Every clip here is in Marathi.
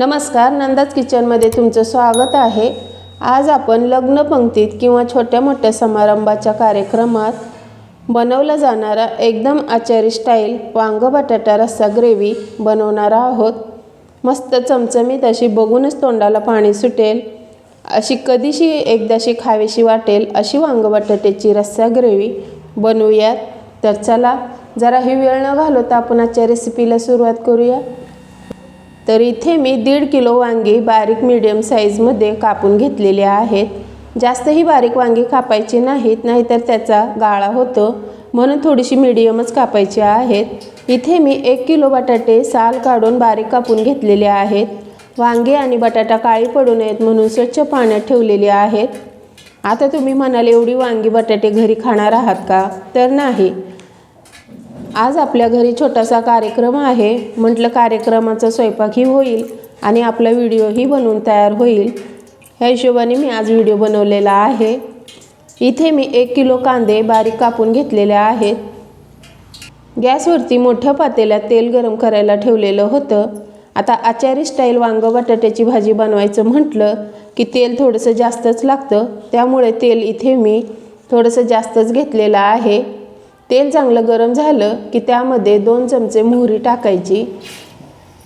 नमस्कार नंदाज किचनमध्ये तुमचं स्वागत आहे. आज आपण लग्न पंक्तीत किंवा छोट्या मोठ्या समारंभाच्या कार्यक्रमात बनवला जाणारा एकदम आचारी स्टाईल वांग बटाटा रस्सा ग्रेव्ही बनवणार आहोत. मस्त चमचमीत अशी बघूनच तोंडाला पाणी सुटेल. अशी कधीशी एकदाशी खावीशी वाटेल अशी वांग बटाट्याची रस्सा ग्रेव्ही बनवूयात. तर चला जरा ही वेळ न घालवता आपण आजच्या रेसिपीला सुरुवात करूया. तर इथे मी दीड किलो वांगी बारीक मीडियम साईजमध्ये कापून घेतलेले आहेत. जास्तही बारीक वांगी कापायची नाहीत नाहीतर त्याचा गाळा होतो. म्हणून थोडीशी मीडियमच कापायची आहेत. इथे मी एक किलो बटाटे साल काढून बारीक कापून घेतलेले आहेत. वांगे आणि बटाटा काळी पडू नयेत म्हणून स्वच्छ पाण्यात ठेवलेले आहेत. आता तुम्ही म्हणाल एवढी वांगी बटाटे घरी खाणार आहात का? तर नाही. आज आपल्या घरी छोटासा कार्यक्रम आहे. म्हटलं कार्यक्रमाचा स्वयंपाकही होईल आणि आपला व्हिडिओही बनवून तयार होईल. ह्या हिशोबाने मी आज व्हिडिओ बनवलेला आहे. इथे मी एक किलो कांदे बारीक कापून घेतलेले आहेत. गॅसवरती मोठ्या पातेल्यात तेल गरम करायला ठेवलेलं होतं. आता आचारी स्टाईल वांग बटाट्याची भाजी बनवायचं म्हटलं की तेल थोडंसं जास्तच लागतं. त्यामुळे तेल इथे मी थोडंसं जास्तच घेतलेलं आहे. तेल चांगलं गरम झालं की त्यामध्ये दोन चमचे मोहरी टाकायची.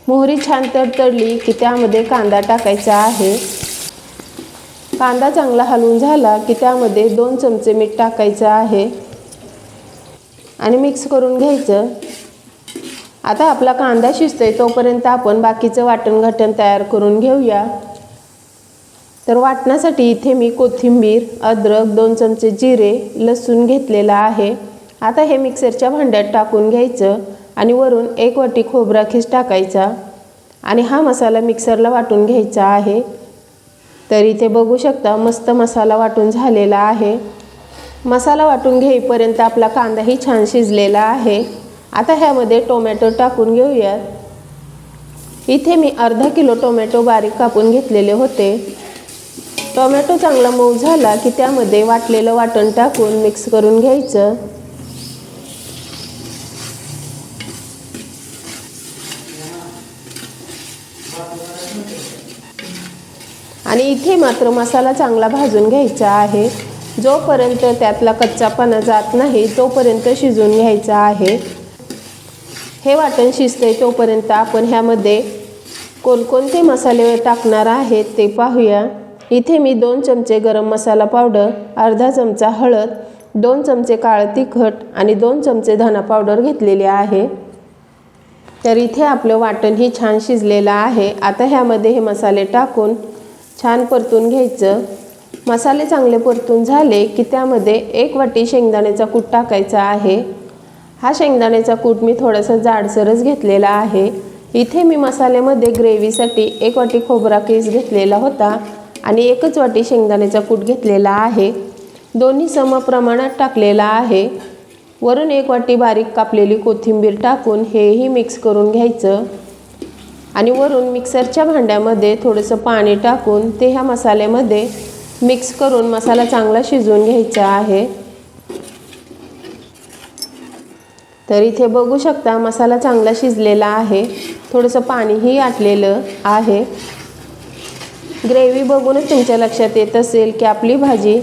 मोहरी छान तडतडली की त्यामध्ये कांदा टाकायचा आहे. कांदा चांगला हलवून झाला की त्यामध्ये दोन चमचे मीठ टाकायचं आहे. आणि मिक्स करून घ्यायचं. आता आपला कांदा शिजतोय तोपर्यंत आपण बाकीचं वाटण घटण तयार करून घेऊया. तर वाटण्यासाठी इथे मी कोथिंबीर अद्रक दोन चमचे जिरे लसूण घेतलेला आहे. आता हे मिक्सरच्या भांड्यात टाकून घ्यायचं आणि वरून एक वाटी खोबरा खीस टाकायचा आणि हा मसाला मिक्सरला वाटून घ्यायचा आहे. तर इथे बघू शकता मस्त मसाला वाटून झालेला आहे. मसाला वाटून घेईपर्यंत आपला कांदाही छान शिजलेला आहे. आता ह्यामध्ये टोमॅटो टाकून घेऊयात. इथे मी अर्धा किलो टोमॅटो बारीक कापून घेतलेले होते. टोमॅटो चांगला मऊ झाला की त्यामध्ये वाटलेलं वाटण टाकून मिक्स करून घ्यायचं. आणि इथे मात्र मसाला चांगला भाजून घ्यायचा आहे. जोपर्यंत त्यातला कच्चापणा जात नाही तोपर्यंत शिजवून घ्यायचा आहे. हे वाटण शिजते तोपर्यंत आपण ह्यामध्ये कोणकोणते मसाले टाकणार आहेत ते पाहूया. इथे मी दोन चमचे गरम मसाला पावडर अर्धा चमचा हळद दोन चमचे काळं तिखट आणि दोन चमचे धना पावडर घेतलेले आहे. तर इथे आपलं वाटण ही छान शिजलेलं आहे. आता ह्यामध्ये हे मसाले टाकून छान परतून घ्यायचं. मसाले चांगले परतून झाले की त्यामध्ये एक वाटी शेंगदाण्याचा कूट टाकायचा आहे. हा शेंगदाण्याचा कूट मी थोडासा जाडसरच घेतलेला आहे. इथे मी मसाल्यामध्ये ग्रेव्हीसाठी एक वाटी खोबरा केस घेतलेला होता आणि एकच वाटी शेंगदाण्याचा कूट घेतलेला आहे. दोन्ही समप्रमाणात टाकलेला आहे. वरून एक वाटी बारीक कापलेली कोथिंबीर टाकून हेही मिक्स करून घ्यायचं. आणि वरून मिक्सरच्या भांड्यामध्ये थोडंसं पाणी टाकून ते ह्या मसाल्यामध्ये मिक्स करून मसाला चांगला शिजवून घ्यायचा आहे. तर इथे बघू शकता मसाला चांगला शिजलेला आहे. थोडंसं पाणीही आटलेलं आहे. ग्रेव्ही बघूनच तुमच्या लक्षात येत असेल की आपली भाजी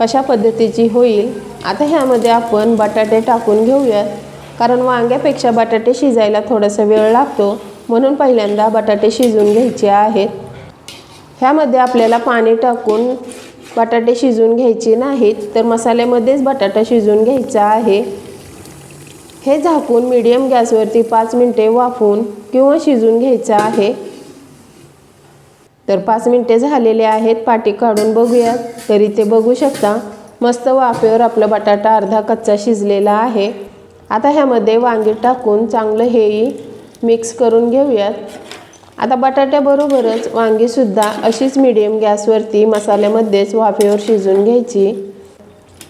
कशा पद्धतीची होईल? आता ह्यामध्ये आपण बटाटे टाकून घेऊयात. कारण वांग्यापेक्षा बटाटे शिजायला थोडासा वेळ लागतो. म्हणून पहिल्यांदा बटाटे शिजवून घ्यायचे आहेत. ह्यामध्ये आपल्याला पाणी टाकून बटाटे शिजवून घ्यायचे नाहीत तर मसाल्यामध्येच बटाटा शिजून घ्यायचा आहे. हे झाकून मीडियम गॅसवरती पाच मिनटे वाफून किंवा शिजवून घ्यायचं आहे. तर पाच मिनटे झालेले आहेत पाटी काढून बघूयात. तरी ते बघू शकता मस्त वाफेवर आपला बटाटा अर्धा कच्चा शिजलेला आहे. आता ह्यामध्ये वांगे टाकून चांगलं हेही मिक्स करून घेऊयात. आता बटाट्याबरोबरच वांगीसुद्धा अशीच मिडियम गॅसवरती मसाल्यामध्येच वाफेवर शिजून घ्यायची.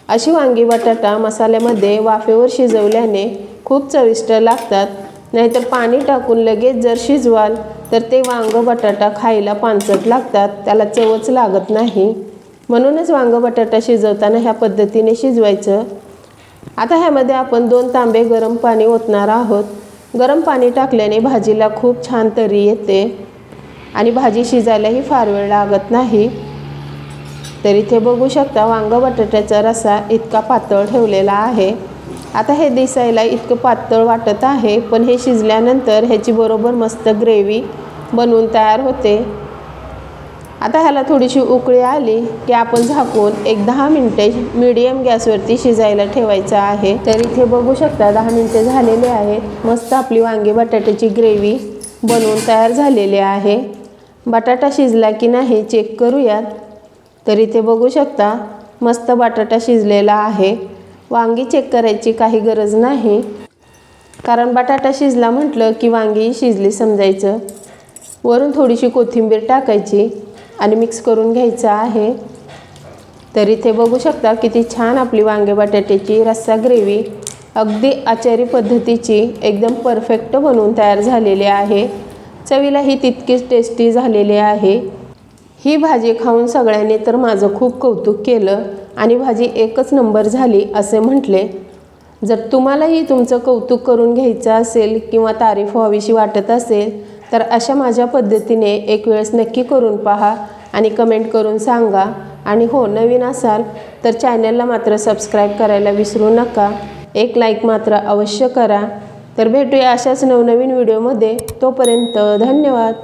अशी वांगी बटाटा मसाल्यामध्ये वाफेवर शिजवल्याने खूप चविष्ट लागतात. नाहीतर पाणी टाकून लगेच जर शिजवाल तर ते वांग बटाटा खायला पानसट लागतात. त्याला चवच लागत नाही. म्हणूनच वांग बटाटा शिजवताना ह्या पद्धतीने शिजवायचं. आता ह्यामध्ये आपण दोन तांबे गरम पाणी ओतणार आहोत. गरम पाणी टाकल्याने भाजीला खूप छान तरी येते आणि भाजी शिजायलाही फार वेळ लागत नाही. तर इथे बघू शकता वांग बटाट्याचा रसा इतका पातळ ठेवलेला आहे. आता हे दिसायला इतकं पातळ वाटत आहे पण हे शिजल्यानंतर ह्याची बरोबर मस्त ग्रेव्ही बनवून तयार होते. आता ह्याला थोडीशी उकळी आली की आपण झाकून एक दहा मिनटे मीडियम गॅसवरती शिजायला ठेवायचं आहे. तर इथे बघू शकता दहा मिनटे झालेले आहेत. मस्त आपली वांगी बटाट्याची ग्रेव्ही बनवून तयार झालेली आहे. बटाटा शिजला की नाही चेक करूयात. तर इथे बघू शकता मस्त बटाटा शिजलेला आहे. वांगी चेक करायची काही गरज नाही. कारण बटाटा शिजला म्हटलं की वांगी शिजली समजायचं. वरून थोडीशी कोथिंबीर टाकायची आणि मिक्स करून घ्यायचं आहे. तर इथे बघू शकता किती छान आपली वांगे बटाट्याची रस्सा ग्रेव्ही अगदी आचारी पद्धतीची एकदम परफेक्ट बनवून तयार झालेली आहे. चवीला ही तितकीच टेस्टी झालेली आहे. ही भाजी खाऊन सगळ्यांनी तर माझं खूप कौतुक केलं. आणि भाजी एकच नंबर झाली असे म्हटले. जर तुम्हालाही तुमचं कौतुक करून घ्यायचं असेल किंवा तारीफ व्हावीशी वाटत असेल तर अशा माझ्या पद्धतीने एक वेळेस नक्की करून पहा आणि कमेंट करून सांगा. आणि हो नवीन असाल तर चॅनलला मात्र सबस्क्राईब करायला विसरू नका. एक लाईक मात्र अवश्य करा. तर भेटूया अशाच नवनवीन व्हिडिओमध्ये. तोपर्यंत धन्यवाद.